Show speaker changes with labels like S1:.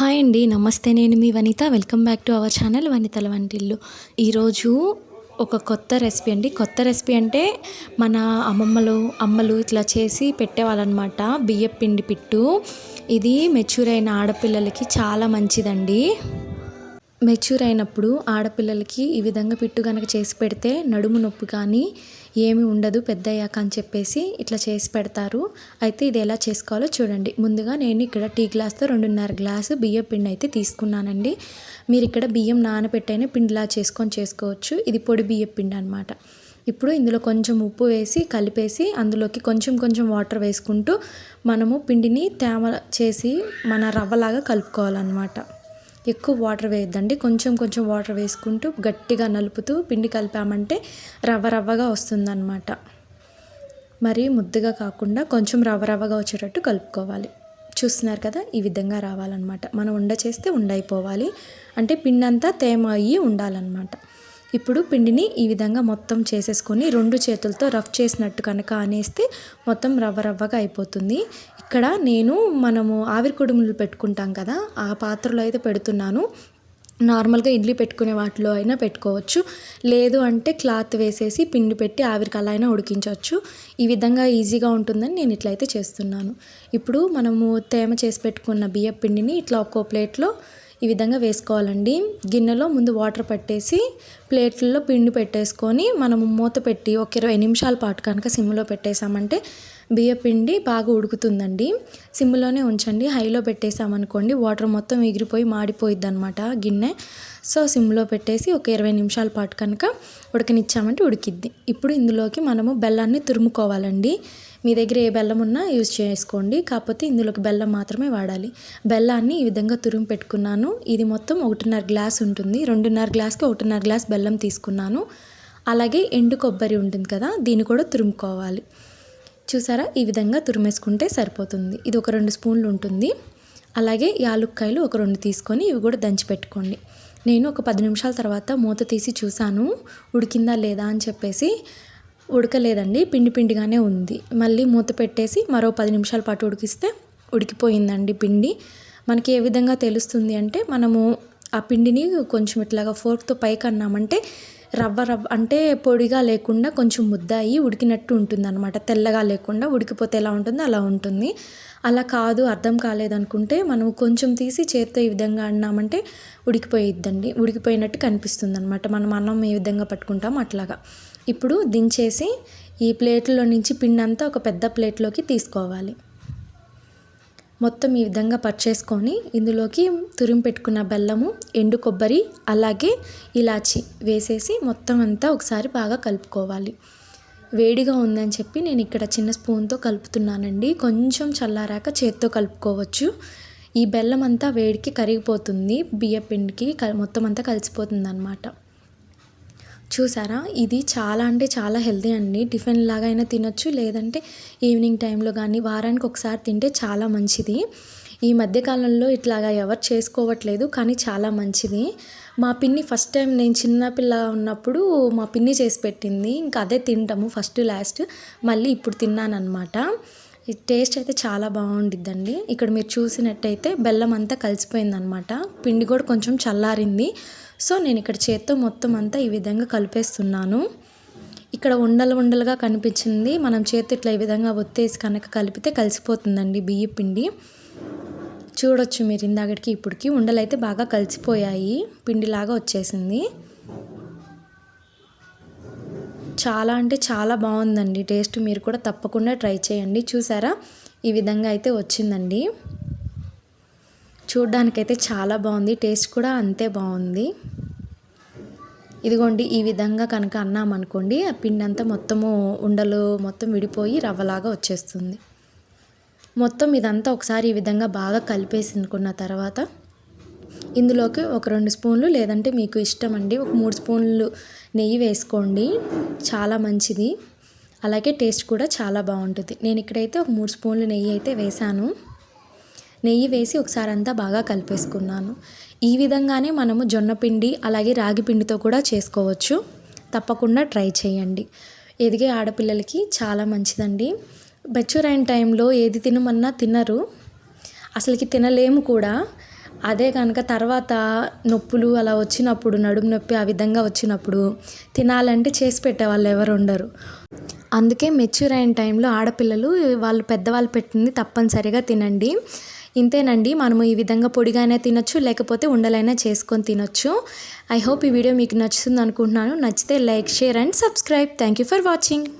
S1: Hi అండి నమస్తే నేను మీ Vanitha. Welcome back to our channel వనితల వంటిల్లు. ఈరోజు ఒక కొత్త రెసిపీ అండి. కొత్త రెసిపీ అంటే మన అమ్మమ్మలు అమ్మలు ఇట్లా చేసి పెట్టేవాళ్ళనమాట. బియ్యం పిండి పిట్టు. ఇది మెచ్యూర్ అయిన ఆడపిల్లలకి చాలా మంచిదండి. మెచ్యూర్ అయినప్పుడు ఆడపిల్లలకి ఈ విధంగా పిట్టు కనుక చేసి పెడితే నడుము నొప్పి కానీ ఏమి ఉండదు పెద్ద అయ్యాక అని చెప్పేసి ఇట్లా చేసి పెడతారు. అయితే ఇది ఎలా చేసుకోవాలో చూడండి. ముందుగా నేను ఇక్కడ టీ గ్లాస్తో రెండున్నర గ్లాసు బియ్యం పిండి అయితే తీసుకున్నానండి. మీరు ఇక్కడ బియ్యం నానబెట్టైనా పిండిలా చేసుకొని చేసుకోవచ్చు. ఇది పొడి బియ్యం పిండి అనమాట ఇప్పుడు ఇందులో కొంచెం ఉప్పు వేసి కలిపేసి అందులోకి కొంచెం కొంచెం వాటర్ వేసుకుంటూ మనము పిండిని తేమ చేసి మన రవ్వలాగా కలుపుకోవాలన్నమాట. ఎక్కువ వాటర్ వేయద్దండి. కొంచెం కొంచెం వాటర్ వేసుకుంటూ గట్టిగా నలుపుతూ పిండి కలిపామంటే రవ్వ రవ్వగా వస్తుందన్నమాట. మరి ముద్దగా కాకుండా కొంచెం రవ్వ రవ్వగా వచ్చేటట్టు కలుపుకోవాలి. చూస్తున్నారు కదా ఈ విధంగా రావాలన్నమాట. మనం ఉండ చేస్తే ఉండైపోవాలి అంటే పిండి అంతా తేమ అయ్యి ఉండాలన్నమాట. ఇప్పుడు పిండిని ఈ విధంగా మొత్తం చేసేసుకొని రెండు చేతులతో రఫ్ చేసినట్టు కనుక అనేస్తే మొత్తం రవ్వ రవ్వగా అయిపోతుంది. ఇక్కడ నేను మనము ఆవిరి కుడుములు పెట్టుకుంటాం కదా ఆ పాత్రలో అయితే పెడుతున్నాను. నార్మల్గా ఇడ్లీ పెట్టుకునే వాటిలో అయినా పెట్టుకోవచ్చు. లేదు అంటే క్లాత్ వేసేసి పిండి పెట్టి ఆవిరికి అలా అయినా ఉడికించవచ్చు. ఈ విధంగా ఈజీగా ఉంటుందని నేను ఇట్లయితే చేస్తున్నాను. ఇప్పుడు మనము తేమ చేసి పెట్టుకున్న బియ్యం పిండిని ఇట్లా ఒక్కో ప్లేట్లో ఈ విధంగా వేసుకోవాలండి. గిన్నెలో ముందు వాటర్ పట్టేసి ప్లేట్లలో పిండి పెట్టేసుకొని మనము మూత పెట్టి ఒక ఇరవై నిమిషాల పాటు కనుక సిమ్లో పెట్టేసామంటే బియ్యపిండి బాగా ఉడుకుతుందండి. సిమ్లోనే ఉంచండి. హైలో పెట్టేసామనుకోండి వాటర్ మొత్తం ఎగిరిపోయి మాడిపోయిద్ది అనమాట గిన్నె. సో సిమ్లో పెట్టేసి ఒక ఇరవై నిమిషాల పాటు కనుక ఉడకనిచ్చామంటే ఉడికిద్ది. ఇప్పుడు ఇందులోకి మనము బెల్లాన్ని తురుముకోవాలండి. మీ దగ్గర ఏ బెల్లం ఉన్నా యూజ్ చేసుకోండి. కాకపోతే ఇందులోకి బెల్లం మాత్రమే వాడాలి. బెల్లాన్ని ఈ విధంగా తురుము పెట్టుకున్నాను. ఇది మొత్తం ఒకటిన్నర గ్లాస్ ఉంటుంది. రెండున్నర గ్లాస్కి ఒకటిన్నర గ్లాస్ బెల్లం తీసుకున్నాను. అలాగే ఎండు కొబ్బరి ఉంటుంది కదా దీన్ని కూడా తురుముకోవాలి. చూసారా? ఈ విధంగా తురిమేసుకుంటే సరిపోతుంది. ఇది ఒక రెండు స్పూన్లు ఉంటుంది. అలాగే యాలుక్కాయలు ఒక రెండు తీసుకొని ఇవి కూడా దంచి పెట్టుకోండి. నేను ఒక పది నిమిషాల తర్వాత మూత తీసి చూశాను. ఉడికిందా లేదా అని చెప్పేసి ఉడకలేదండి. పిండి పిండిగానే ఉంది. మళ్ళీ మూత పెట్టేసి మరో పది నిమిషాల పాటు ఉడికిస్తే ఉడికిపోయిందండి పిండి. మనకి ఏ విధంగా తెలుస్తుంది అంటే మనము ఆ పిండిని కొంచెం ఇట్లాగా ఫోర్క్తో పైకి అన్నామంటే రవ్వ రవ్వ అంటే పొడిగా లేకుండా కొంచెం ముద్ద అయ్యి ఉడికినట్టు ఉంటుంది అనమాట తెల్లగా లేకుండా ఉడికిపోతే ఎలా ఉంటుందో అలా ఉంటుంది. అలా కాదు అర్థం కాలేదనుకుంటే మనం కొంచెం తీసి చేత్తో ఈ విధంగా అన్నామంటే ఉడికిపోయిద్దండి. ఉడికిపోయినట్టు కనిపిస్తుంది అనమాట మనం అన్నం ఏ విధంగా పట్టుకుంటాం అట్లాగా. ఇప్పుడు దించేసి ఈ ప్లేట్లో నుంచి పిండి అంతా ఒక పెద్ద ప్లేట్లోకి తీసుకోవాలి. మొత్తం ఈ విధంగా పర్చేసుకొని ఇందులోకి తురిమి పెట్టుకున్న బెల్లము ఎండు కొబ్బరి అలాగే ఇలాచి వేసేసి మొత్తం అంతా ఒకసారి బాగా కలుపుకోవాలి. వేడిగా ఉందని చెప్పి నేను ఇక్కడ చిన్న స్పూన్తో కలుపుతున్నానండి. కొంచెం చల్లారాక చేత్తో కలుపుకోవచ్చు. ఈ బెల్లం అంతా వేడికి కరిగిపోతుంది బియ్య పిండికి మొత్తం అంతా కలిసిపోతుంది అనమాట చూసారా? ఇది చాలా అంటే చాలా హెల్తీ అండి. టిఫిన్ లాగా అయినా తినొచ్చు. లేదంటే ఈవినింగ్ టైంలో కానీ వారానికి ఒకసారి తింటే చాలా మంచిది. ఈ మధ్యకాలంలో ఇట్లాగా ఎవరు చేసుకోవట్లేదు కానీ చాలా మంచిది. మా పిన్ని ఫస్ట్ టైం నేను చిన్నపిల్ల ఉన్నప్పుడు మా పిన్ని చేసి పెట్టింది. ఇంకా అదే తింటాము ఫస్ట్ లాస్ట్. మళ్ళీ ఇప్పుడు తిన్నాను అనమాట ఈ టేస్ట్ అయితే చాలా బాగుండిద్దండి. ఇక్కడ మీరు చూసినట్టయితే బెల్లం అంతా కలిసిపోయిందనమాట పిండి కూడా కొంచెం చల్లారింది. సో నేను ఇక్కడ చేత్తో మొత్తం అంతా ఈ విధంగా కలిపేస్తున్నాను. ఇక్కడ ఉండలు ఉండలుగా కనిపించింది. మనం చేతి ఇట్లా ఈ విధంగా ఒత్తేసి కనుక కలిపితే కలిసిపోతుందండి బియ్య పిండి. చూడొచ్చు మీరు ఇందాకటికి ఇప్పటికి. ఉండలు అయితే బాగా కలిసిపోయాయి. పిండిలాగా వచ్చేసింది. చాలా అంటే చాలా బాగుందండి. టేస్ట్ మీరు కూడా తప్పకుండా ట్రై చేయండి. చూసారా? ఈ విధంగా అయితే వచ్చిందండి. చూడ్డానికైతే చాలా బాగుంది. టేస్ట్ కూడా అంతే బాగుంది. ఇదిగోండి ఈ విధంగా కనుక అన్నామనుకోండి ఆ పిండి అంతా మొత్తము ఉండలు మొత్తం విడిపోయి రవ్వలాగా వచ్చేస్తుంది. మొత్తం ఇదంతా ఒకసారి ఈ విధంగా బాగా కలిపేసుకున్న తర్వాత ఇందులోకి ఒక రెండు స్పూన్లు లేదంటే మీకు ఇష్టం అండి. ఒక మూడు స్పూన్లు నెయ్యి వేసుకోండి. చాలా మంచిది. అలాగే టేస్ట్ కూడా చాలా బాగుంటుంది. నేను ఇక్కడైతే ఒక మూడు స్పూన్లు నెయ్యి అయితే వేశాను. నెయ్యి వేసి ఒకసారి అంతా బాగా కలిపేసుకున్నాను. ఈ విధంగానే మనము జొన్న పిండి అలాగే రాగి పిండితో కూడా చేసుకోవచ్చు. తప్పకుండా ట్రై చేయండి. ఎదిగే ఆడపిల్లలకి చాలా మంచిదండి. మెచ్యూర్ అయిన టైంలో ఏది తినమన్నా తినరు. అసలుకి తినలేము కూడా. అదే కనుక తర్వాత నొప్పులు అలా వచ్చినప్పుడు నడుము నొప్పి ఆ విధంగా వచ్చినప్పుడు తినాలంటే చేసి పెట్టేవాళ్ళు ఎవరు ఉండరు. అందుకే మెచ్యూర్ అయిన టైంలో ఆడపిల్లలు వాళ్ళు పెద్దవాళ్ళు పెట్టింది తప్పనిసరిగా తినండి. ఇంతేనండి మనము ఈ విధంగా పొడిగానే తినొచ్చు లేకపోతే ఉండలైనా చేసుకొని తినొచ్చు. ఐ హోప్ ఈ వీడియో మీకు నచ్చుతుంది అనుకుంటున్నాను. నచ్చితే like share and subscribe thank you for watching